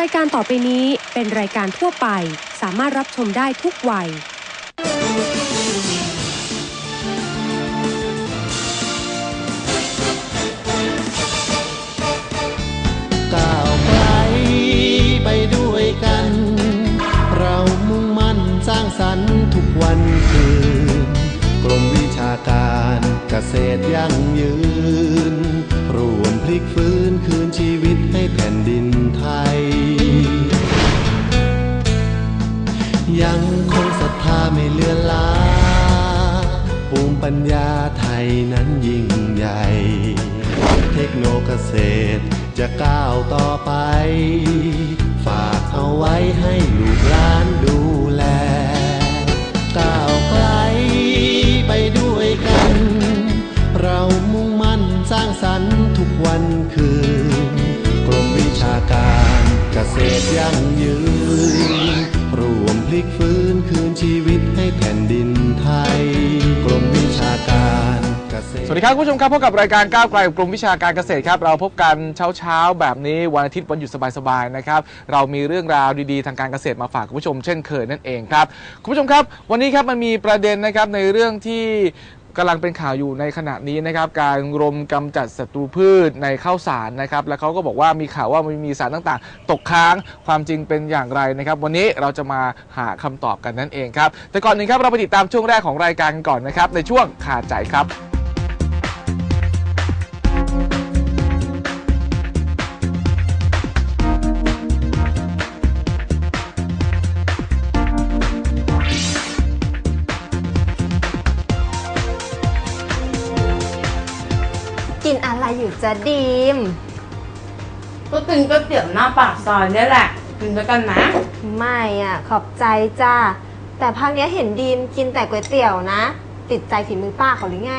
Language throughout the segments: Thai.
รายการต่อไปนี้เป็นรายการทั่วไป สามารถรับชมได้ทุกวัย ก้าวไกลไปด้วยกัน เรามุ่งมั่นสร้างสรรค์ทุกวันคืน กรมวิชาการเกษตรยั่งยืน รวมพลิกฟื้นคืนชีวิตให้แผ่นดินไทย ปัญญาไทยนั้นยิ่งใหญ่ เทคโนเกษตรจะก้าวต่อไป ฝากเอาไว้ให้ลูกหลานดูแล ก้าวไกลไปด้วยกัน เรามุ่งมั่นสร้างสรรค์ทุกวันคืน กรมวิชาการเกษตรยั่งยืน รวมพลิกฟื้นคืนชีวิตให้แผ่นดิน สวัสดีครับคุณผู้ชมครับพบกับรายการก้าวไกลกับกรมวิชาการเกษตรครับเราพบกันเช้าเช้าๆแบบนี้วันอาทิตย์วันหยุดสบายๆนะครับเรามีเรื่องราวดีๆทางการเกษตรมาฝากคุณผู้ชมเช่นเคยนั่นเองครับคุณผู้ชมครับ วันนี้ครับมันมีประเด็นนะครับในเรื่องที่กำลังเป็นข่าวอยู่ในขณะนี้นะครับการรมกำจัดศัตรูพืชในข้าวสารนะครับแล้วเขาก็บอกว่ามีข่าวว่ามันมีสารต่างๆ ตกค้างความจริงเป็นอย่างไรนะครับ วันนี้เราจะมาหาคำตอบกันนั่นเองครับแต่ก่อนหนึ่งครับเราไปติดตามช่วงแรกของรายการกันก่อนนะครับในช่วงขาดใจครับ จะดีม ก็กินก๋วยเตี๋ยวหน้าปากซอยเนี่ยแหละ กินด้วยกันนะไม่อะ ขอบใจจ้า แต่พักเนี้ยเห็นดีมกินแต่ก๋วยเตี๋ยวนะ ติดใจฝีมือป้าเขาหรือไง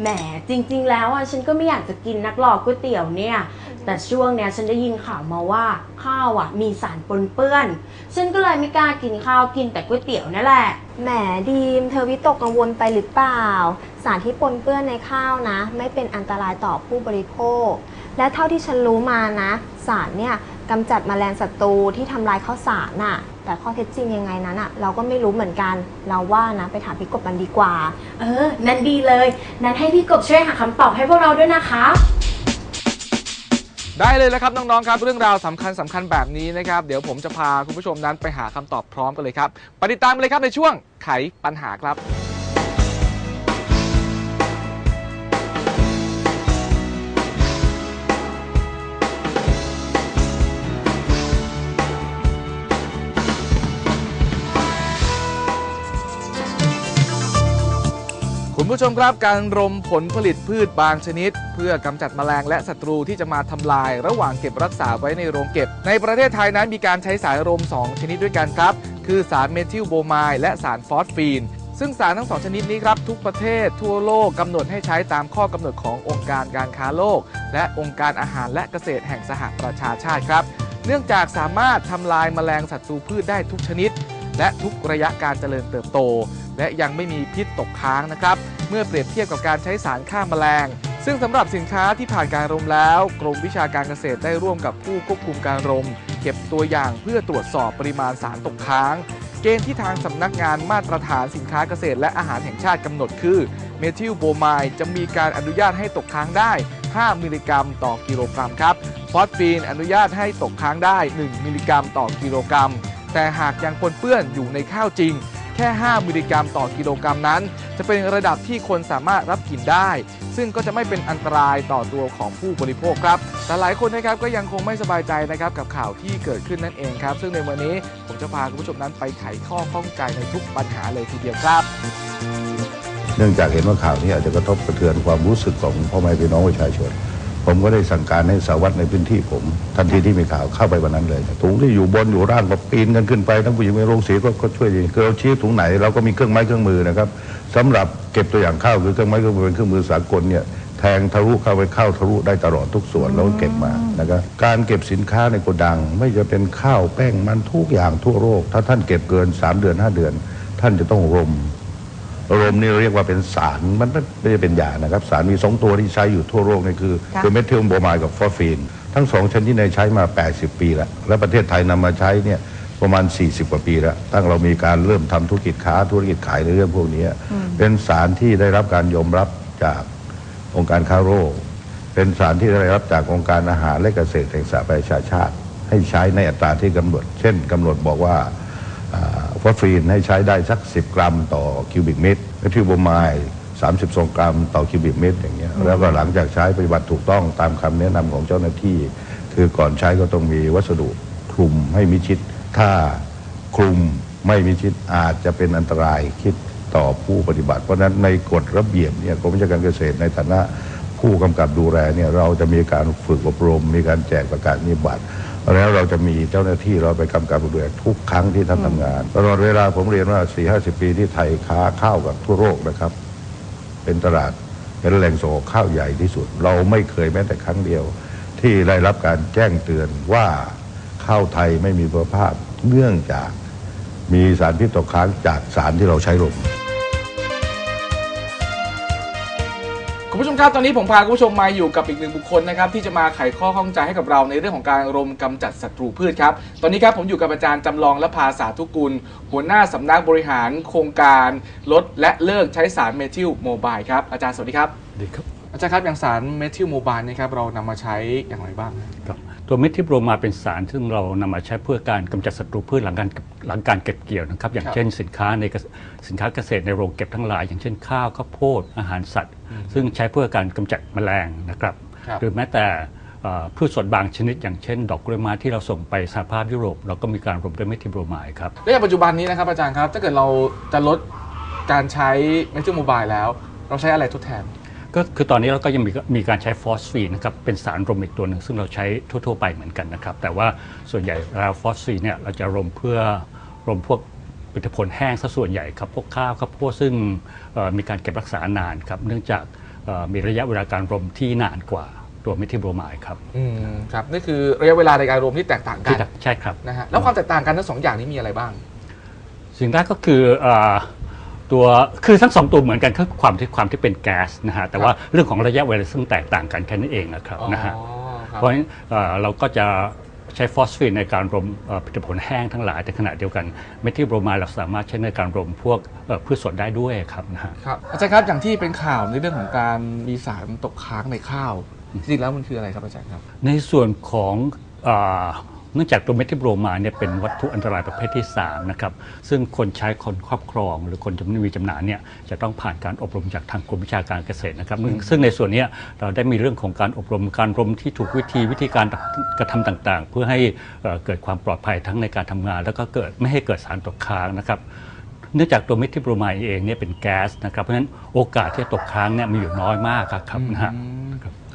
แหมจริง ๆ แล้วอะฉันก็ไม่อยากจะกินนักหลอกก๋วยเตี๋ยวเนี่ย แต่ช่วงเนี้ยฉันได้ยินข่าวมาว่าข้าวอะ มีสารปนเปื้อน ฉันก็เลยไม่กล้ากินข้าวกินแต่ก๋วยเตี๋ยวนั่นแหละ แหมดีม เธอวิตกกังวลไปหรือเปล่า สารที่ปนเปื้อนในข้าวนะ ไม่เป็นอันตรายต่อผู้บริโภค และเท่าที่ฉันรู้มานะ สารเนี่ยกำจัดแมลงศัตรูที่ทำลายข้าวสารน่ะ แต่ข้อเท็จจริงยังไงนั้นอะ เราก็ไม่รู้เหมือนกันเราว่านะไปถามพี่กบมันดีกว่า เออ นั่นดีเลย นั้นให้พี่กบช่วยหาคำตอบให้พวกเราด้วยนะคะ ได้เลยนะครับน้องๆครับ เรื่องราวสำคัญสำคัญแบบนี้นะครับ เดี๋ยวผมจะพาคุณผู้ชมนั้นไปหาคำตอบพร้อมกันเลยครับไปติดตามกันเลยครับในช่วงไขปัญหาครับ คุณผู้ชมครับการรมผลผลิตพืชบางชนิด เพื่อกำจัดแมลงและศัตรูที่จะมาทำลาย ระหว่างเก็บรักษาไว้ในโรงเก็บ ในประเทศไทยนั้นมีการใช้สารรม 2 ชนิดด้วยกันครับ คือสารเมทิลโบไมด์และสารฟอสฟีน ซึ่งสารทั้งสองชนิดนี้ครับ ทุกประเทศทั่วโลกกำหนดให้ใช้ตามข้อกำหนดขององค์การการค้าโลก และองค์การอาหารและเกษตรแห่งสหประชาชาติครับ เนื่องจากสามารถทำลายแมลงศัตรูพืชได้ทุกชนิด และทุกระยะการเจริญเติบโต และยังไม่มีพิษตกค้างนะครับ เมื่อเปรียบเทียบกับการใช้สารฆ่าแมลง ซึ่งสำหรับสินค้าที่ผ่านการรมแล้ว กรมวิชาการเกษตรได้ร่วมกับผู้ควบคุมการรม เก็บตัวอย่างเพื่อตรวจสอบปริมาณสารตกค้าง เกณฑ์ที่ทางสำนักงานมาตรฐานสินค้าเกษตร และอาหารแห่งชาติกำหนดคือเมทิลโบไมด์จะมีการอนุญาตให้ตกค้างได้ 5 มิลลิกรัมต่อกิโลกรัมครับฟอสฟีนอนุญาตให้ตกค้างได้ 1 มิลลิกรัมต่อกิโลกรัม แต่หากยังปนเปื้อนอยู่ในข้าวจริง แค่ 5 มิลลิกรัมต่อกิโลกรัมนั้น จะเป็นระดับที่คนสามารถรับกินได้ ซึ่งก็จะไม่เป็นอันตรายต่อตัวของผู้บริโภคครับ แต่หลายคนนะครับก็ยังคงไม่สบายใจนะครับกับข่าวที่เกิดขึ้นนั่นเองครับ ซึ่งในวันนี้ผมจะพาคุณผู้ชมนั้นไปไขข้อข้องใจในทุกปัญหาเลยทีเดียวครับ เนื่องจากเห็นว่าข่าวนี้อาจจะกระทบกระเทือนความรู้สึกของพ่อแม่พี่น้องประชาชน ผมก็ได้สั่งการให้สาวัตรในพื้นที่ผม ทันทีที่มีข่าวเข้าไปวันนั้นเลยถุงที่อยู่บนอยู่ล่างก็ปีนกันขึ้นไปทั้งผู้หญิงในโรงสีก็ก็ช่วยดีคือเราชี้ถุงไหนเราก็มีเครื่องไม้เครื่องมือนะครับสำหรับเก็บตัวอย่างข้าวคือเครื่องไม้เครื่องมือเป็นเครื่องมือสากลเนี่ยแทงทะลุเข้าไปเข้าทะลุได้ตลอดทุกส่วนแล้วเก็บมานะครับการเก็บสินค้าในโกดัง ไม่จะเป็นข้าวแป้งมันทุกอย่างทั่วโลกถ้าท่านเก็บเกินสามเดือนห้าเดือน ท่านจะต้องรม รมนี่เรียกว่าเป็นสารมันไม่ไม่ได้เป็นยานะครับ สารมีสองตัวที่ใช้อยู่ทั่วโลกนี่คือค่ะคือเมทิลโบรไมด์กับฟอสฟีน ทั้งสองชนิดในยใช้มา 80 ปีแล้ว และประเทศไทยนำมาใช้เนี่ยประมาณ 40 กว่าปีแล้ว ตั้งเรามีการเริ่มทำธุรกิจค้าธุรกิจขายในเรื่องพวกนี้เป็นสารที่ได้รับการยอมรับจากองค์การค้าโลกเป็นสารที่ได้รับจากองค์การอาหารและเกษตรแห่งสหประชาชาติ ให้ใช้ในอัตราที่กำหนด เช่นกำหนดบอกว่า ฟอสฟีนให้ใช้ได้สัก 10 กรัมต่อคิวบิกเมตรเมทิลโบรไมด์32 กรัมต่อคิวบิกเมตรอย่างเงี้ยแล้วก็หลังจากใช้ปฏิบัติถูกต้องตามคำแนะนำของเจ้าหน้าที่ คือก่อนใช้ก็ต้องมีวัสดุคลุมให้มิดชิด ถ้าคลุมไม่มิดชิดอาจจะเป็นอันตรายคิดต่อผู้ปฏิบัติ เพราะฉะนั้นในกฎระเบียบเนี่ยกรมวิชาการเกษตรในฐานะผู้กำกับดูแลเนี่ยเราจะมีการฝึกอบรม มีการแจกประกาศนียบัตร แล้วเราจะมีเจ้าหน้าที่เราไปกำกับดูแลทุกครั้งที่ท่านทำงาน ตลอดเวลาผมเรียนว่า 4 5 0 ปีที่ไทยค้าข้าวกับทั่วโลกนะครับ เป็นตลาดเป็นแหล่งส่งออกข้าวใหญ่ที่สุด เราไม่เคยแม้แต่ครั้งเดียว ที่ได้รับการแจ้งเตือนว่าข้าวไทยไม่มีคุณภาพเนื่องจากมีสารพิษตกค้างจากสารที่เราใช้ลง คุณผู้ชมครับตอนนี้ผมพาคุณผู้ชมมาอยู่กับอีกหนึ่งบุคคลนะครับที่จะมาไขข้อข้องใจให้กับเราในเรื่องของการรมกำจัดศัตรูพืชครับตอนนี้ครับผมอยู่กับอาจารย์จำลองและภาสาธุกุล หัวหน้าสำนักบริหารโครงการลดและเลิกใช้สารเมทิลโมบายครับอาจารย์สวัสดีครับดีครับอาจารย์ครับอย่างสารเมทิลโมบายนี่ครับเรานำมาใช้อย่างไรบ้างครับตัวเมทิลโบรมาเป็นสารซึ่งเรานำมาใช้เพื่อการกำจัดศัตรูพืชหลังการ หลังการเก็บเกี่ยวนะครับ อย่างครับเช่นสินค้าในเกษสินค้าเกษตรในโรงเก็บทั้งหลาย อย่างเช่นข้าวข้าวโพดอาหารสัตว์ ซึ่งใช้เพื่อการกำจัดแมลงนะครับครับหรือแม้แต่เอ่อพืชสดบางชนิด อย่างเช่น ดอกกล้วยไม้ที่เราส่งไปสหภาพยุโรป เราก็มีการรวมด้วยเมทิลโบรมาครับและอย่างปัจจุบันนี้นะครับอาจารย์ครับถ้าเกิดเราจะลดการใช้เมทิลโมบายแล้ว เราใช้อะไรทดแทนก็คือตอนนี้เราก็ยังมีมีการใช้ฟอสฟีนนะครับเป็นสารรมอีกตัวหนึ่งซึ่งเราใช้ทั่ว ๆ ไปเหมือนกันนะครับแต่ว่าส่วนใหญ่เราฟอสฟีนเนี่ยเราจะรมเพื่อ รมพวกผลิตผลแห้งซะส่วนใหญ่ครับพวกข้าวข้าวโพดซึ่งเอ่อมีการเก็บรักษานานครับเนื่องจากเอ่อมีระยะเวลาการรมที่นานกว่าตัวเมทิลโบรไมด์ครับอืมครับนี่คือระยะเวลาในการรวมที่แตกต่างกัที่นจะใช่ครับนะฮะแล้วความแตกต่างกันทั้งสองอย่างนี้มีอะไรบ้าง สิ่งแรกก็คือเอ่อตัวคือทั้งสองตัวเหมือนกันคือความที่ความที่เป็นแก๊สนะฮะแต่ว่าเรื่องของระยะเวลาซึ่งแตกต่างกันแค่นั้นเองนะครับนะฮะอ๋อครับเพราะฉะนั้นเอ่อเราก็จะ ใช้ฟอสฟีนในการรมเอ่อผลิตผลแห้งทั้งหลายแต่ขณะเดียวกันเมทิลโบรไมด์เราสามารถใช้ในการรมพวกเอ่อพืชสดได้ด้วยครับนะฮะครับอาจารย์ครับอย่างที่เป็นข่าวในเรื่องของการมีสารตกค้างในข้าวจริงๆแล้วมันคืออะไรครับอาจารย์ครับ ในส่วนของ เอ่อเนื่องจากตัวเมทิลโบรไมด์เนี่ยเป็นวัตถุอันตรายประเภทที่ 3 นะครับ ซึ่งคนใช้คนครอบครอง หรือคนจะไม่มีจำหน่ายเนี่ยจะต้องผ่านการอบรมจากทางกรมวิชาการเกษตรนะครับ ซึ่งซึ่งในส่วนเนี้ยเราได้มีเรื่องของการอบรมการรมที่ถูกวิธีวิธีการกระทำต่างๆ เพื่อให้เอ่อเกิดความปลอดภัยทั้งในการทำงาน แล้วก็เกิดไม่ให้เกิดสารตกค้างนะครับ เนื่องจากตัวเมทิลโบรไมด์เองเนี่ยเป็นแก๊สนะครับเพราะฉะนั้นโอกาสที่จะตกค้างเนี่ยมีอยู่น้อยมากครับนะฮะ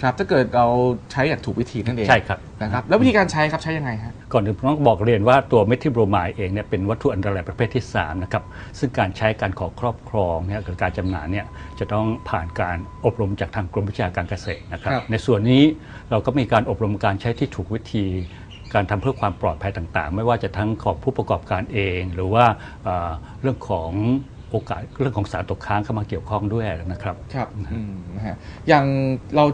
ครับ ถ้าเกิดเราใช้อย่างถูกวิธีนั่นเองใช่ครับ นะครับ แล้ววิธีการใช้ครับใช้ยังไงฮะ ก่อนอื่นผมต้องบอกเรียนว่าตัวเมทิลโบรไมด์เองเนี่ยเป็นวัตถุอันตรายประเภทที่3นะครับซึ่งการใช้การขอครอบครองเนี่ยกับการจำหน่ายเนี่ยจะต้องผ่านการอบรมจากทางกรมวิชาการเกษตรนะครับ ครับ ในส่วนนี้เราก็มีการอบรมการใช้ที่ถูกวิธี การทำเพื่อความปลอดภัยต่างๆ ไม่ว่าจะทั้งของผู้ประกอบการเอง หรือว่าเอ่อเรื่องของโอกาสเรื่องของสารตกค้างเข้ามาเกี่ยวข้องด้วยนะครับครับอืมนะฮะอย่างเรา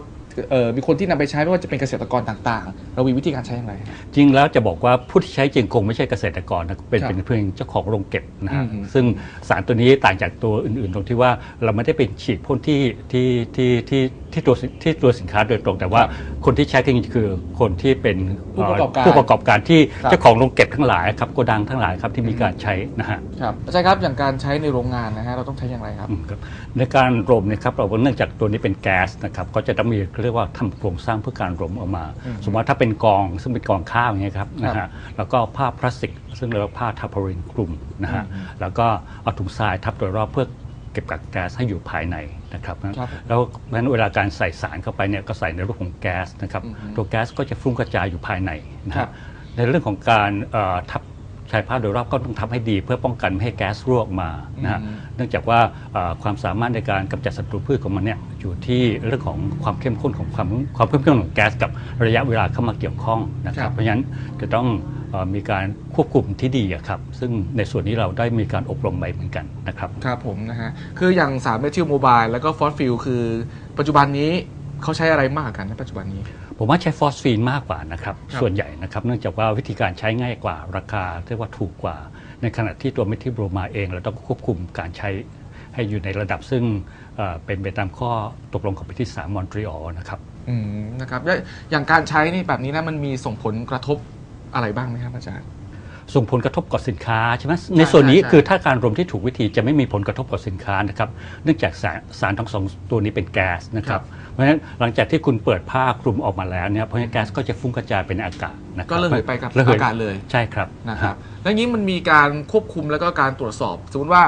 เอ่อมีคนที่นำไปใช้ไม่ว่าจะเป็นเกษตรกรต่างๆ เรามีวิธีการใช้อย่างไรฮะจริงแล้วจะบอกว่าผู้ที่ใช้จริงคงไม่ใช่เกษตรกรนะเป็นครับเป็นเพียงเจ้าของโรงเก็บนะฮะอืมซึ่งสารตัวนี้ต่างจากตัวอื่นๆ ตรงที่ว่าเราไม่ได้เป็นฉีดพ่นที่ที่ที่ที่ ที่ตัวสิที่ตัวสินค้าโดยตรง แต่ว่าคนที่ใช้จริงๆคือคนที่เป็นผู้ประกอบการผู้ประกอบการที่ครับ เจ้าของโรงเก็บทั้งหลายครับโกดังทั้งหลายครับที่มีการใช้นะฮะ ครับอาจารย์ครับอย่างการใช้ในโรงงานนะฮะเราต้องใช้อย่างไรครับ อืมครับในการรมเนี่ยครับเราเนื่องจากตัวนี้เป็นแก๊สนะครับก็จะต้องมีเรียกว่าทำโครงสร้างเพื่อการรมออกมาสมมติว่าถ้าเป็นกองซึ่งเป็นกองข้าวอย่างเงี้ยครับนะฮะแล้วก็ผ้าพลาสติก ซึ่งเรียกว่าผ้าทาพารินคลุมนะฮะแล้วก็เอาถุงทรายทับโดยรอบเพื่อ เก็บกักแก๊สให้อยู่ภายในนะครับครับแล้วเพราะฉะนั้นเวลาการใส่สารเข้าไปเนี่ยก็ใส่ในรูปของแก๊สนะครับตัวแก๊สก็จะฟุ้งกระจายอยู่ภายในนะครัฮะบในเรื่องของการเอ่อทับ ชายผ้าโดยรอบก็ต้องทำให้ดีเพื่อป้องกันไม่ให้แก๊สรั่วออกมานะฮะอืมเนื่องจากว่าเอ่อความสามารถในการกำจัดศัตรูพืชของมันเนี่ยอยู่ที่เรื่องของความเข้มข้นของความความเข้มข้นของแก๊สกับระยะเวลาเข้ามาเกี่ยวข้องนะคครัรับบเพราะฉะนั้นจะต้องเอ่อมีการควบคุมที่ดีอะครับ ซึ่งในส่วนนี้เราได้มีการอบรมไปเหมือนกันนะครับ ครับผมนะฮะ คืออย่างสารเมทิลโมบายแล้วก็ฟอสฟิลคือปัจจุบันนี้ เขาใช้อะไรมากกว่ากันในปัจจุบันนี้ ผมว่าใช้ฟอสฟีนมากกว่านะครับครับส่วนใหญ่นะครับ เนื่องจากว่าวิธีการใช้ง่ายกว่าราคาเรียกว่าถูกกว่า ในขณะที่ตัวเมทิลโบรมาเอง เราต้องควบคุมการใช้ให้อยู่ในระดับซึ่งเอ่อเป็นไปตามข้อตกลงของประเทศสามมอนทรีออลนะครับอืมนะครับแล้วอย่างการใช้นี่แบบนี้นะมันมีส่งผลกระทบอะไรบ้างไหมครับอาจารย์ ส่งผลกระทบกับสินค้าใช่ไหมในส่วนนี้ใช่ใช่คือถ้าการรวมที่ถูกวิธีจะไม่มีผลกระทบกับสินค้านะครับเนื่องจากสารสารทั้งสองตัวนี้เป็นแก๊สนะครับเพราะฉะนั้นหลังจากที่คุณเปิดผ้าคลุมออกมาแล้วเนี่ยเพราะฉะนั้นแก๊สก็จะฟุ้งกระจายเป็นอากาศนะครับก็ระเหยไปกับระหอากาศเลยใช่ครับนะครับแล้วอย่างนี้มันมีการควบคุมแล้วก็การตรวจสอบ สมมติว่า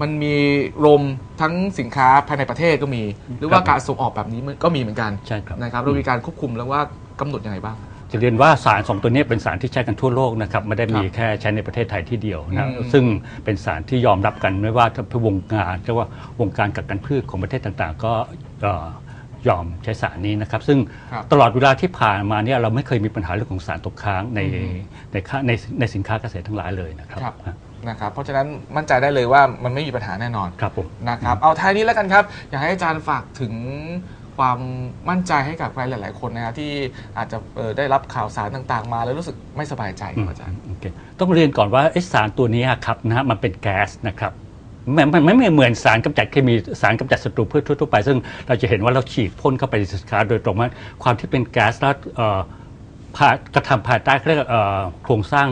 มันมีรมทั้งสินค้าภายในประเทศก็มี หรือว่าการส่งออกแบบนี้มันก็มีเหมือนกันใช่ครับนะครับเรามีการควบคุมแล้วว่ากำหนดยังไงบ้าง จะเรียนว่าสารสองตัวนี้เป็นสารที่ใช้กันทั่วโลกนะครับไม่ได้มีครับแค่ใช้ในประเทศไทยที่เดียวนะอืมซึ่งเป็นสารที่ยอมรับกันไม่ว่าจะวงการเรียกว่าวงการกักกันพืชของประเทศต่างๆ ก็เอ่อยอมใช้สารนี้นะครับ ซึ่งครับตลอดเวลาที่ผ่านมาเนี่ยเราไม่เคยมีปัญหาเรื่องของสารตกค้างในในค่าในในสินค้าเกษตรทั้งหลายเลยนะครับครับฮะนะครับเพราะฉะนั้นมั่นใจได้เลยว่ามันไม่มีปัญหาแน่นอนครับผมนะครับเอาท้ายนี้แล้วกันครับ อยากให้อาจารย์ฝากถึง ความมั่นใจให้กับใครหลาย ๆ คนนะครับที่อาจจะเอ่อได้รับข่าวสารต่าง ๆ มาแล้วรู้สึกไม่สบายใจครับอาจารย์โอเคต้องเรียนก่อนว่าไอ้สารตัวนี้ครับนะฮะมันเป็นแก๊สนะครับมันมันมันไม่เหมือนสารกำจัดเคมีสารกำจัดศัตรูพืชทั่วๆไป ซึ่งเราจะเห็นว่าเราฉีดพ่นเข้าไปในสินค้าโดยตรงว่าความที่เป็นแก๊สแล้วเอ่อผ่ากระทำภายใต้เขาเรียกว่าเอ่อโครงสร้าง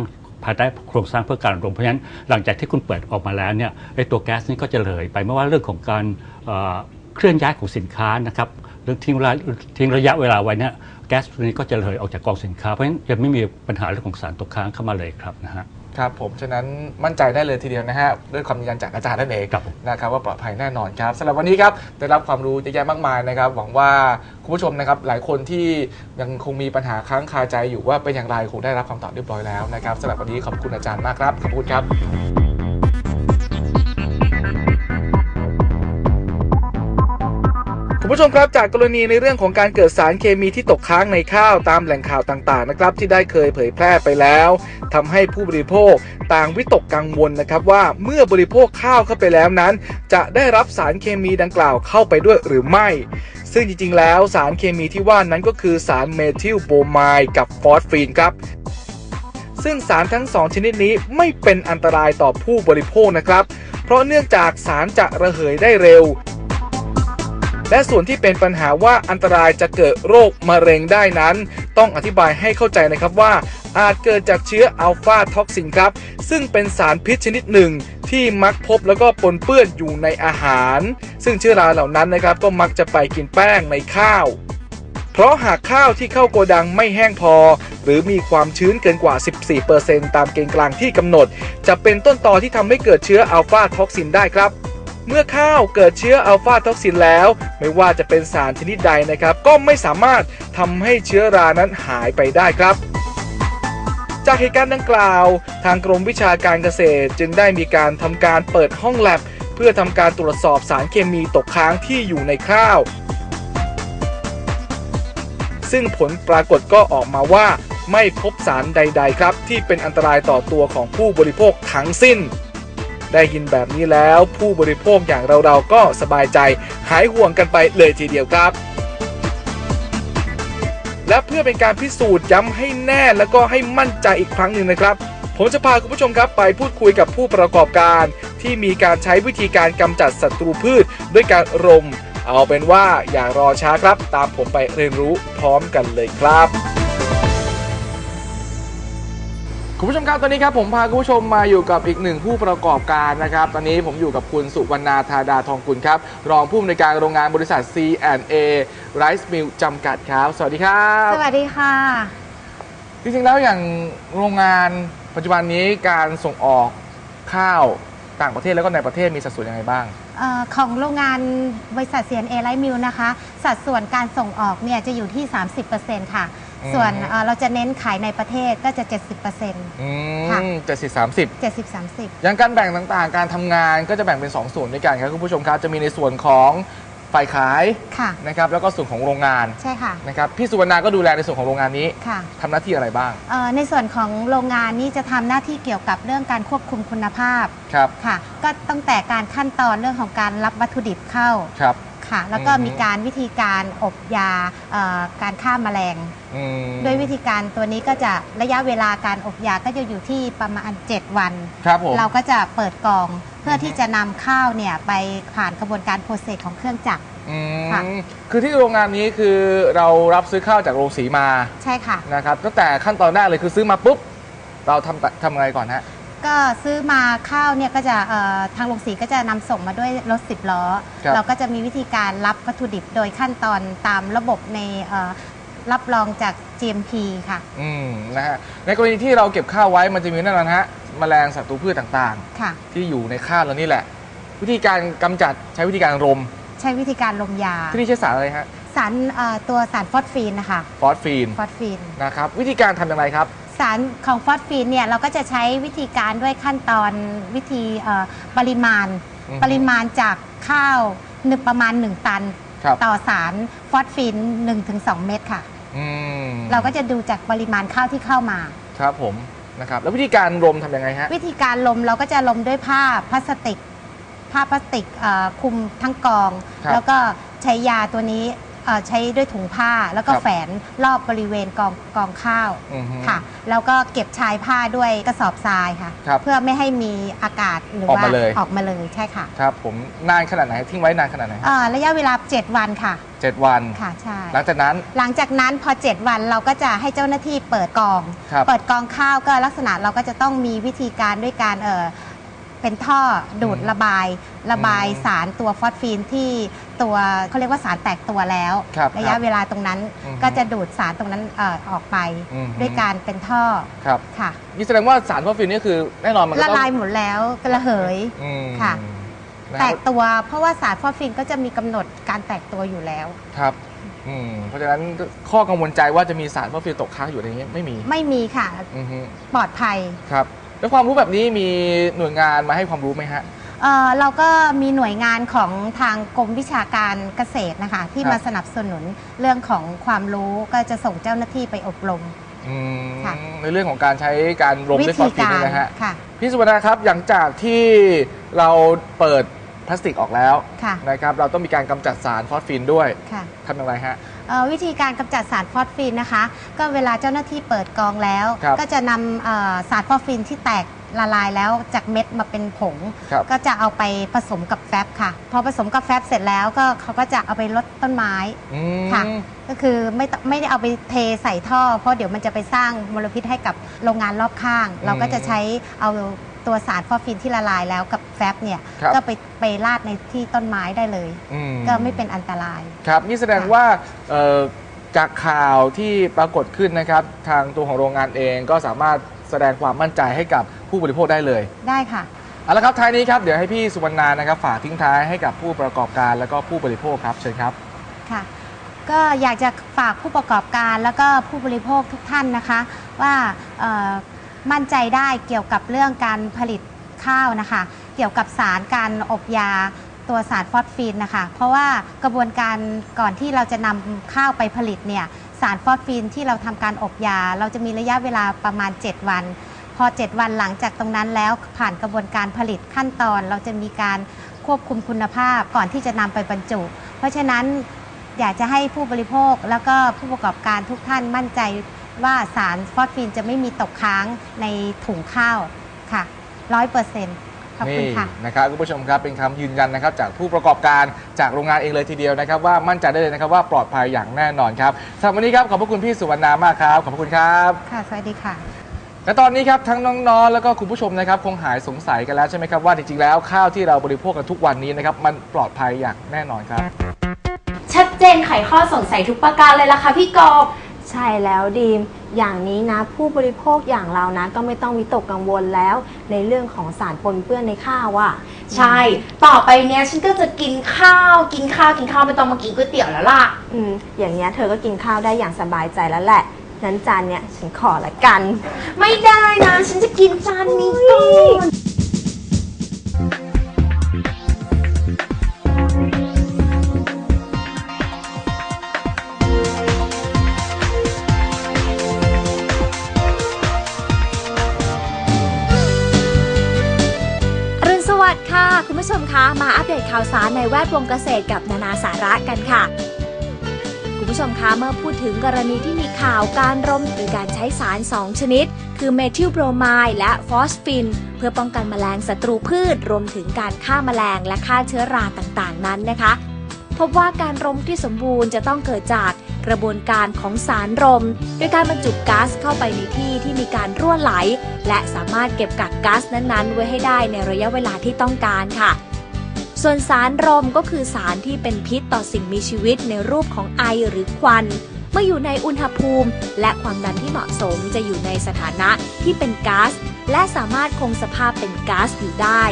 ภายใต้โครงสร้างเพื่อการรวมเพราะฉะนั้นหลังจากที่คุณเปิดออกมาแล้วเนี่ยไอ้ตัวแก๊สนี่ก็จะเลยไปไม่ว่าเรื่องของการเอ่อเคลื่อนย้ายของสินค้านะครับเรื่องทิ้งเวลาทิ้งระยะเวลาไว้เนี่ยแก๊สตัวนี้ก็จะเลยออกจากกองสินค้า เพราะฉะนั้นยังไม่มีปัญหาเรื่องของสารตกค้างเข้ามาเลยครับนะฮะครับผมฉะนั้นมั่นใจได้เลยทีเดียวนะฮะด้วยคำยืนยันจากอาจารย์นั่นเองครับผมนะครับว่าปลอดภัยแน่นอนครับสำหรับวันนี้ครับได้รับความรู้เยอะแยะมากมายนะครับหวังว่าคุณผู้ชมนะครับหลายคนที่ยังคงมีปัญหาค้างคาใจอยู่ว่าเป็นอย่างไรคงได้รับคำตอบเรียบร้อยแล้วนะครับสำหรับวันนี้ขอบคุณอาจารย์มากครับขอบคุณครับ คุณผู้ชมครับจากกรณีในเรื่องของการเกิดสารเคมีที่ตกค้างในข้าวตามแหล่งข่าวต่างๆนะครับที่ได้เคยเผยแพร่ไปแล้วทำให้ผู้บริโภคต่างวิตกกังวลนะครับว่าเมื่อบริโภคข้าวเข้าไปแล้วนั้น จะได้รับสารเคมีดังกล่าวเข้าไปด้วยหรือไม่ ซึ่งจริงๆ แล้วสารเคมีที่ว่านั้นก็คือสารเมทิลโบไมด์กับฟอสฟีนครับซึ่งสารทั้งสองชนิดนี้ไม่เป็นอันตรายต่อผู้บริโภคนะครับ เพราะเนื่องจากสารจะระเหยได้เร็ว และส่วนที่เป็นปัญหาว่าอันตรายจะเกิดโรคมะเร็งได้นั้น ต้องอธิบายให้เข้าใจนะครับว่า อาจเกิดจากเชื้ออัลฟาท็อกซินครับ ซึ่งเป็นสารพิษชนิดหนึ่งที่มักพบแล้วก็ปนเปื้อนอยู่ในอาหาร ซึ่งเชื้อราเหล่านั้นนะครับก็มักจะไปกินแป้งในข้าว เพราะหากข้าวที่เข้าโกดังไม่แห้งพอ หรือมีความชื้นเกินกว่า 14%ตามเกณฑ์กลางที่กำหนด จะเป็นต้นตอที่ทำให้เกิดเชื้ออัลฟาท็อกซินได้ครับ เมื่อข้าวเกิดเชื้ออัลฟาท็อกซินแล้ว ไม่ว่าจะเป็นสารชนิดใดนะครับ ก็ไม่สามารถทำให้เชื้อรานั้นหายไปได้ครับจากเหตุการณ์ดังกล่าว ทางกรมวิชาการเกษตรจึงได้มีการทำการเปิดห้องแลบ เพื่อทำการตรวจสอบสารเคมีตกค้างที่อยู่ในข้าว ซึ่งผลปรากฏก็ออกมาว่า ไม่พบสารใด ๆ ครับ ที่เป็นอันตรายต่อตัวของผู้บริโภคทั้งสิ้น ได้ยินแบบนี้แล้วผู้บริโภคอย่างเราๆก็สบายใจ หายห่วงกันไปเลยทีเดียวครับและเพื่อเป็นการพิสูจน์ย้ำให้แน่แล้วก็ให้มั่นใจอีกครั้งหนึ่งนะครับ ผมจะพาคุณผู้ชมครับไปพูดคุยกับผู้ประกอบการ ที่มีการใช้วิธีการกำจัดศัตรูพืช ด้วยการรม เอาเป็นว่าอย่ารอช้าครับ ตามผมไปเรียนรู้พร้อมกันเลยครับ คุณผู้ชมครับตอนนี้ครับผมพาคุณผู้ชมมาอยู่กับอีกหนึ่งผู้ประกอบการนะครับ ตอนนี้ผมอยู่กับคุณสุวรรณาธาดาทองกุลครับ รองผู้อำนวยการโรงงานบริษัท C&A Rice Mill จำกัดครับ สวัสดีครับ สวัสดีค่ะ จริงๆแล้วอย่างโรงงานปัจจุบันนี้การส่งออกข้าวต่างประเทศแล้วก็ในประเทศมีสัดส่วนยังไงบ้างเออของโรงงานบริษัท CNA Light Mill นะคะ สัดส่วนการส่งออกเนี่ยจะอยู่ที่ 30%ค่ะอืม ส่วนเอ่อเราจะเน้นขายในประเทศก็จะ 70%อืค่ะ มเจ็ดสิบสามสิบ 70 30 อย่างการแบ่งต่างๆ การทำงานก็จะแบ่งเป็น 2 ส่วนด้วยกันครับคุณผู้ชมครับ จะมีในส่วนของฝ่ายขายค่ะ นะครับ แล้วก็ส่วนของโรงงานใช่ค่ะนะครับ พี่สุวรรณาก็ดูแลในส่วนของโรงงานนี้ค่ะทำหน้าที่อะไรบ้างเอ่อในส่วนของโรงงานนี้จะทำหน้าที่เกี่ยวกับเรื่องการควบคุมคุณภาพครับ ค่ะ ก็ตั้งแต่การขั้นตอนเรื่องของการรับวัตถุดิบเข้า ครับ ค่ะ แล้วก็อือฮึมีการวิธีการอบยาเอ่อการฆ่าแมลง อืมด้วยวิธีการตัวนี้ก็จะระยะเวลาการอบยาก็จะอยู่ที่ประมาณ 7 วัน ครับผม เราก็จะเปิดกล่องเพื่อที่จะนำข้าวเนี่ยไปผ่านกระบวนการโปรเซสของเครื่องจักร อืมค่ะ คือที่โรงงานนี้คือเรารับซื้อข้าวจากโรงสีมาใช่ค่ะ นะครับตั้งแต่ขั้นตอนแรกเลยคือซื้อมาปุ๊บ เราทำทำไงก่อนฮะ ก็ซื้อมาข้าวเนี่ยก็จะเอ่อทางโรงสีก็จะนำส่งมาด้วยรถสิบล้อ ครับเราก็จะมีวิธีการรับวัตถุดิบโดยขั้นตอนตามระบบในเอ่อรับรองจาก GMP ค่ะ อืมนะฮะในกรณีที่เราเก็บข้าวไว้มันจะมีแน่นอนฮะแมลงศัตรูพืชต่างค่ะ ๆ ที่อยู่ในข้าวเรานี่แหละ วิธีการกำจัดใช้วิธีการรม ใช้วิธีการลมยา ที่นี่ใช้สารอะไรฮะสารเอ่อตัวสารฟอสฟีนนะคะฟอสฟีนฟอสฟีนนะครับวิธีการทำอย่างไรครับ สารของฟอสฟีนเนี่ยเราก็จะใช้วิธีการด้วยขั้นตอนวิธีเอ่อปริมาณ อือฮึปริมาณจากข้าวหนึ่งประมาณ 1 ตัน ครับ ต่อสารฟอสฟีน1-2 เม็ดค่ะ อืมเราก็จะดูจากปริมาณข้าวที่เข้ามา ครับผมนะครับ แล้ววิธีการรมทำยังไงฮะ วิธีการลมเราก็จะลมด้วยผ้าพลาสติก ผ้าพลาสติกเอ่อคลุมทั้งกอง ครับ แล้วก็ใช้ยาตัวนี้ เอ่อใช้ด้วยถุงผ้าแล้วก็ครับ แฝนรอบบริเวณกองกองข้าวอือฮึ ค่ะ แล้วก็เก็บชายผ้าด้วยกระสอบทรายค่ะ ครับเพื่อไม่ให้มีอากาศหรือออกว่ามาเลย ออกมาเลยใช่ค่ะครับผมนานขนาดไหนทิ้งไว้นานขนาดไหนฮะเอ่อระยะเวลา 7 วันค่ะเจ็ดวัน ค่ะใช่ หลังจากนั้น หลังจากนั้นพอ 7 วันเราก็จะให้เจ้าหน้าที่เปิดกอง ครับเปิดกองข้าวก็ลักษณะเราก็จะต้องมีวิธีการด้วยการเออเป็นท่อดูดอืมระบาย ระบายอืมสารตัวฟอสฟีนที่ ตัวเขาเรียกว่าสารแตกตัวแล้วครับระคยะรับเวลาตรงนั้นอืมก็จะดูดสารตรงนั้นเออออกไป อืมด้วยการเป็นท่อครับค่ะนี่แสดงว่าสารฟอสฟีนนี่คือแน่นอนมันก็ละต้องลายหมดแล้วกระเหย อืมค่ะ นะแตครับกตัวเพราะว่าสารฟอสฟีนก็จะมีกำหนดการแตกตัวอยู่แล้ว ครับอืมเพราะฉะนั้นข้อกังวลใจว่าจะมีสารฟอสฟีนตกค้างอยู่ในนี้ไม่มีไม่มีค่ะอือฮึปลอดภัย ครับ แล้วความรู้แบบนี้มีหน่วยงานมาให้ความรู้ไหมฮะ เอ่อเราก็มีหน่วยงานของทางกรมวิชาการเกษตรนะคะ ที่ครับ มาสนับสนุนเรื่องของความรู้ก็จะส่งเจ้าหน้าที่ไปอบรม อืมค่ะ ในเรื่องของการใช้การรมวิด้วยฟอธีสฟีนการนี่นะฮะค่ะ พี่สุวรรณครับหลังจากที่เราเปิดพลาสติกออกแล้วค่ะ นะครับเราต้องมีการกำจัดสารฟอสฟีนด้วยค่ะ ทำอย่างไรฮะ เอ่อวิธีการกำจัดสารฟอสฟีนนะคะ ก็เวลาเจ้าหน้าที่เปิดกองแล้ว ครับก็จะนำเอ่อสารฟอสฟีนที่แตก ละลายแล้วจากเม็ดมาเป็นผง ครับก็จะเอาไปผสมกับแฟบค่ะ พอผสมกับแฟบเสร็จแล้วก็เขาก็จะเอาไปลดต้นไม้ อืม ค่ะ ก็คือไม่ตไม่ได้เอาไปเทใส่ท่อ เพราะเดี๋ยวมันจะไปสร้างมลพิษให้กับโรงงานรอบข้างเราก็จะใช้เอาตัวสารฟอสฟินที่ละลายแล้วกับแฟบเนี่ยครับ ก็ไปไปราดในที่ต้นไม้ได้เลย อืก็ไม่เป็นอันตราย ครับนี่แสดงค่ะว่าเอ่อจากข่าวที่ปรากฏขึ้นนะครับ ทางตัวของโรงงานเองก็สามารถแสดงความมั่นใจให้กับ ผู้บริโภคได้เลยได้ค่ะ เอาละครับท้ายนี้ครับเดี๋ยวให้พี่สุวรรณานะครับฝากทิ้งท้ายให้กับผู้ประกอบการแล้วก็ผู้บริโภคครับเชิญครับ ค่ะก็อยากจะฝากผู้ประกอบการแล้วก็ผู้บริโภคทุกท่านนะคะ ว่าเอ่อมั่นใจได้เกี่ยวกับเรื่องการผลิตข้าวนะคะ เกี่ยวกับสารการอบยาตัวสารฟอสฟีนนะคะ เพราะว่ากระบวนการก่อนที่เราจะนำข้าวไปผลิตเนี่ยสารฟอสฟีนที่เราทำการอบยา เราจะมีระยะเวลาประมาณ 7 วันพ อ 7 วันหลังจากตรงนั้นแล้วผ่านกระบวนการผลิตขั้นตอน เราจะมีการควบคุมคุณภาพก่อนที่จะนำไปบรรจุ เพราะฉะนั้นอยากจะให้ผู้บริโภคแล้วก็ผู้ประกอบการทุกท่านมั่นใจว่าสารฟอสฟีนจะไม่มีตกค้างในถุงข้าวค่ะร้อยเปอร์เซ็นต์ขอบคุณนี่ค่ะนะครับคุณผู้ชมครับเป็นคำยืนยันนะครับจากผู้ประกอบการจากโรงงานเองเลยทีเดียวนะครับ ว่ามั่นใจได้เลยนะครับว่าปลอดภัยอย่างแน่นอนครับสำหรับวันนี้ครับขอบพระคุณพี่สุวรรณามากครับขอบพระคุณครับ ค่ะสวัสดีค่ะ และตอนนี้ครับทั้งน้องๆ แล้วก็คุณผู้ชมนะครับคงหายสงสัยกันแล้วใช่ไหมครับว่าจริงๆแล้วข้าวที่เราบริโภคกันทุกวันนี้นะครับมันปลอดภัยอย่างแน่นอนครับ ชัดเจนไขข้อสงสัยทุกประการเลยล่ะค่ะพี่กบใช่แล้วดีม อย่างนี้นะ ผู้บริโภคอย่างเรานะ ก็ไม่ต้องวิตกกังวลแล้ว ในเรื่องของสารปนเปื้อนในข้าวอะใช่ ต่อไปเนี้ยฉันก็จะกินข้าวกินข้าวกินข้าวไม่ต้องมากินก๋วยเตี๋ยวแล้วล่ะ อืมอย่างเงี้ยเธอก็กินข้าวได้อย่างสบายใจแล้วแหละ นั้นจานเนี้ยฉันขอละกัน ไม่ได้นะ ฉันจะกินจานนี้ก่อนอรุณสวัสดีค่ะ คุณผู้ชมคะ มาอัปเดตข่าวสารในแวดวงเกษตรกับนานาสาระกันค่ะ ผู้ชมคะเมื่อพูดถึงกรณีที่มีข่าวการรมหรือการใช้สาร 2 ชนิด คือเมทิลโบรไมด์และฟอสฟิน เพื่อป้องกันแมลงศัตรูพืช รวมถึงการฆ่าแมลงและฆ่าเชื้อราต่างๆ นั้นนะคะ พบว่าการรมที่สมบูรณ์จะต้องเกิดจากกระบวนการของสารรม โดยการบรรจุก๊าซเข้าไปในที่ที่มีการรั่วไหล และสามารถเก็บกักก๊าซนั้นๆ ไว้ให้ได้ในระยะเวลาที่ต้องการค่ะ ส่วนสารรมก็คือสารที่เป็นพิษต่อสิ่งมีชีวิตในรูปของไอหรือควัน เมื่ออยู่ในอุณหภูมิ และความดันที่เหมาะสมจะอยู่ในสถานะที่เป็นก๊าซและสามารถคงสภาพเป็นก๊าซอยู่ได้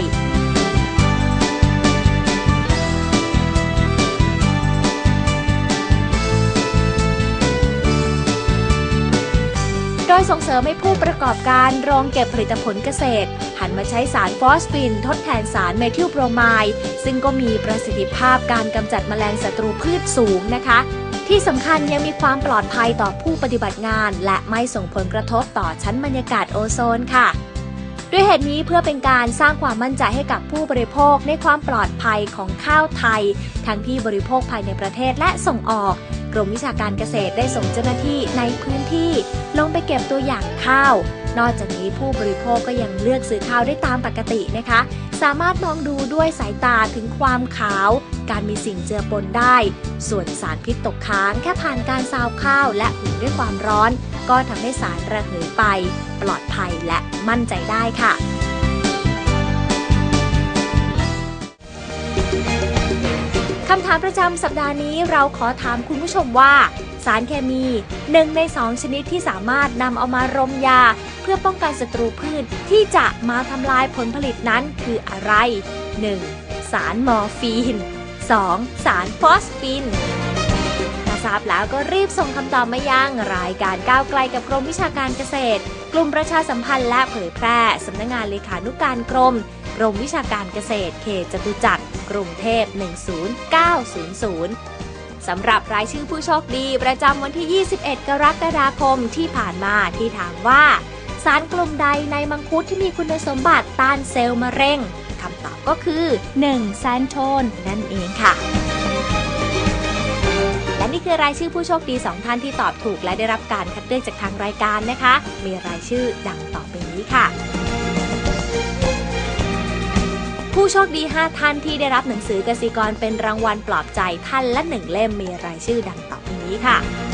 โดยส่งเสริมให้ผู้ประกอบการโรงเก็บผลิตผลเกษตร หันมาใช้สารฟอสฟิน ทดแทนสารเมทิลโบรไมด์ซึ่งก็มีประสิทธิภาพการกำจัดแมลงศัตรูพืชสูงนะคะ ที่สำคัญยังมีความปลอดภัยต่อผู้ปฏิบัติงาน และไม่ส่งผลกระทบต่อชั้นบรรยากาศโอโซนค่ะด้วยเหตุนี้เพื่อเป็นการสร้างความมั่นใจให้กับผู้บริโภคในความปลอดภัยของข้าวไทย ทั้งที่บริโภคภายในประเทศและส่งออก กรมวิชาการเกษตรได้ส่งเจ้าหน้าที่ในพื้นที่ ลงไปเก็บตัวอย่างข้าว นอกจากนี้ผู้บริโภคก็ยังเลือกซื้อข้าวได้ตามปกตินะคะ สามารถมองดูด้วยสายตาถึงความขาว การมีสิ่งเจือปนได้ ส่วนสารพิษตกค้างแค่ผ่านการซาวข้าวและหุงด้วยความร้อน ก็ทำให้สารระเหยไป ปลอดภัยและมั่นใจได้ค่ะคำถามประจำสัปดาห์นี้เราขอถามคุณผู้ชมว่า สารเคมีหนึ่งในสองชนิดที่สามารถนำเอามารมยา เพื่อป้องกันศัตรูพืชที่จะมาทำลายผลผลิตนั้นคืออะไร 1. สารมอร์ฟีน 2. สารฟอสฟินถ้าทราบแล้วก็รีบส่งคำตอบมายังรายการก้าวไกลกับกรมวิชาการเกษตร กลุ่มประชาสัมพันธ์และเผยแพร่สำนักงานเลขานุการกรมกรมวิชาการเกษตรเขตจตุจักรกรุงเทพ 10900 สำหรับรายชื่อผู้โชคดีประจำวันที่ 21 กรกฎาคมที่ผ่านมาที่ถามว่า สารกลุ่มใดในมังคุดที่มีคุณสมบัติต้านเซลล์มะเร็งคำตอบก็คือ 1. แซนโทนนั่นเองค่ะ และนี่คือรายชื่อผู้โชคดี 2 ท่านที่ตอบถูกและได้รับการคัดเลือกจากทางรายการนะคะ มีรายชื่อดังต่อไปนี้ค่ะ ผู้โชคดี 5 ท่านที่ได้รับหนังสือกสิกรเป็นรางวัลปลอบใจท่านละหนึ่งเล่มมีรายชื่อดังต่อไปนี้ค่ะ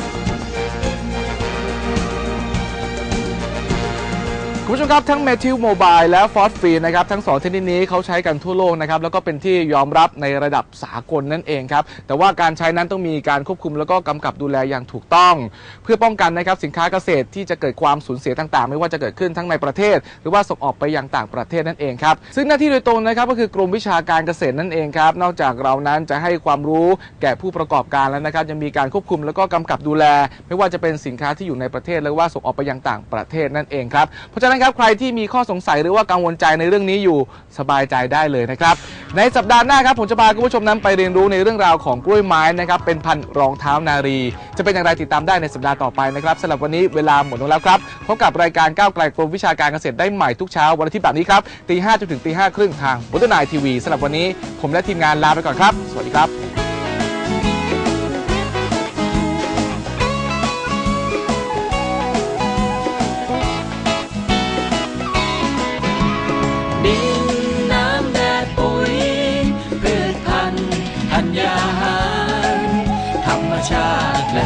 คุณผู้ชมครับ ทั้งเมทิลโมบายและฟอสฟีนนะครับ ทั้งสองชนิดนี้เขาใช้กันทั่วโลกนะครับ แล้วก็เป็นที่ยอมรับในระดับสากลนั่นเองครับ แต่ว่าการใช้นั้นต้องมีการควบคุมแล้วก็กำกับดูแลอย่างถูกต้อง เพื่อป้องกันนะครับสินค้าเกษตรที่จะเกิดความสูญเสียต่างๆ ไม่ว่าจะเกิดขึ้นทั้งในประเทศ หรือว่าส่งออกไปยังต่างประเทศนั่นเองครับซึ่งหน้าที่โดยตรงนะครับก็คือกรมวิชาการเกษตรนั่นเองครับนอกจากเรานั้นจะให้ความรู้แก่ผู้ประกอบการแล้วนะครับยังมีการควบคุมแล้วก็กำกับดูแล ไม่ว่าจะเป็นสินค้าที่อยู่ในประเทศหรือว่าส่งออกไปยังต่างประเทศนั่นเองครับเพราะฉะนั้นครับใครที่มีข้อสงสัยหรือว่ากังวลใจในเรื่องนี้อยู่สบายใจได้เลยนะครับ ในสัปดาห์หน้าครับผมจะพาคุณผู้ชมนั้นไปเรียนรู้ในเรื่องราวของกล้วยไม้นะครับเป็นพันธุ์รองเท้านารี จะเป็นอย่างไรติดตามได้ในสัปดาห์ต่อไปนะครับสำหรับวันนี้เวลาหมดลงแล้วครับพบกับรายการก้าวไกลกรมวิชาการเกษตรได้ใหม่ทุกเช้าวันอาทิตย์แบบนี้ครับตีห้าจนถึงตีห้าครึ่งทางบุตรนายทีวีสำหรับวันนี้ ผมและทีมงานลาไปก่อนครับ สวัสดีครับ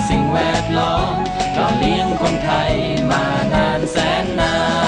สิ่งแวดล้อมหล่อเลี้ยงคนไทยมานานแสนนาน